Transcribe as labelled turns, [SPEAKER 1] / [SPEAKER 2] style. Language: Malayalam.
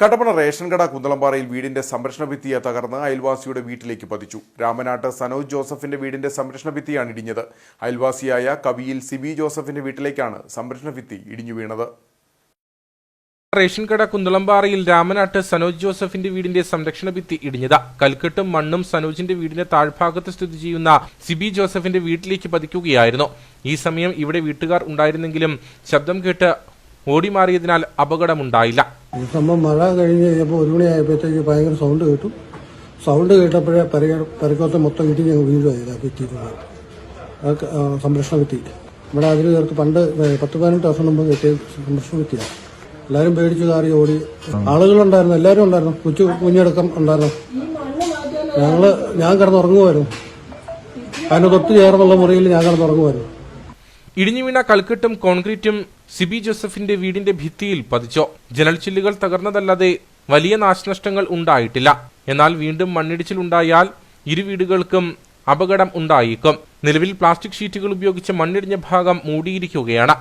[SPEAKER 1] കട്ടപ്പന റേഷൻ കട കുന്തളംപാറയിൽ വീടിന്റെ സംരക്ഷണ ഭിത്തിയെ തകർന്ന് അയൽവാസിയുടെ വീട്ടിലേക്ക് പതിച്ചു. രാമനാട്ട് സനോജ് ജോസഫിന്റെ വീടിന്റെ സംരക്ഷണ ഭിത്തിയാണ് ഇടിഞ്ഞത്. അയൽവാസിയായ കവിയിൽ സിബി ജോസഫിന്റെ വീട്ടിലേക്കാണ് സംരക്ഷണ ഭിത്തി ഇടിഞ്ഞു വീണത്.
[SPEAKER 2] റേഷൻ കട കുന്തളംപാറയിൽ രാമനാട്ട് സനോജ് ജോസഫിന്റെ വീടിന്റെ സംരക്ഷണ ഭിത്തി ഇടിഞ്ഞത്. കൽക്കെട്ടും മണ്ണും സനോജിന്റെ വീടിന്റെ താഴ്ഭാഗത്ത് സ്ഥിതി ചെയ്യുന്ന സിബി ജോസഫിന്റെ വീട്ടിലേക്ക് പതിക്കുകയായിരുന്നു. ഈ സമയം ഇവിടെ വീട്ടുകാർ ഉണ്ടായിരുന്നെങ്കിലും ശബ്ദം കേട്ട് ഓടിമാറിയതിനാൽ അപകടമുണ്ടായില്ല.
[SPEAKER 3] സംഭവം മഴ കഴിഞ്ഞ് കഴിഞ്ഞപ്പോൾ ഒരു മണിയായപ്പോഴത്തേക്ക് ഭയങ്കര സൗണ്ട് കേട്ടു. സൗണ്ട് കേട്ടപ്പോഴേ പരക പരക്കോത്ത മൊത്തം ഇടിഞ്ഞ് ഞങ്ങൾ ആ ക- സംരക്ഷണ ഭിത്തി ഇവിടെ അതിൽ ചേർത്ത് പണ്ട് പത്ത് പതിനെട്ട് വർഷം മുമ്പ് കെട്ടിയ സംരക്ഷണ ഭിത്തിയാണ് എല്ലാവരും പേടിച്ചു കാറി ഓടി. ആളുകളുണ്ടായിരുന്നു എല്ലാവരും ഉണ്ടായിരുന്നു. കൊച്ചു കുഞ്ഞടക്കം ഉണ്ടായിരുന്നു. ഞങ്ങൾ ഞാൻ കിടന്നുറങ്ങുമായിരുന്നു അതിന് തൊട്ട് ചേർന്നുള്ള മുറിയിൽ ഞാൻ കിടന്നുറങ്ങുമായിരുന്നു
[SPEAKER 2] ഇടിഞ്ഞു വീണ കൽക്കെട്ടും കോൺക്രീറ്റും സിബി ജോസഫിന്റെ വീടിന്റെ ഭിത്തിയിൽ പതിച്ചു. ജനൽച്ചില്ലുകൾ തകർന്നതല്ലാതെ വലിയ നാശനഷ്ടങ്ങൾ ഉണ്ടായിട്ടില്ല. എന്നാൽ വീണ്ടും മണ്ണിടിച്ചിൽ ഉണ്ടായാൽ ഇരു വീടുകൾക്കും അപകടം ഉണ്ടായേക്കും. നിലവിൽ പ്ലാസ്റ്റിക് ഷീറ്റുകൾ ഉപയോഗിച്ച് മണ്ണിടിഞ്ഞ ഭാഗം മൂടിയിരിക്കുകയാണ്.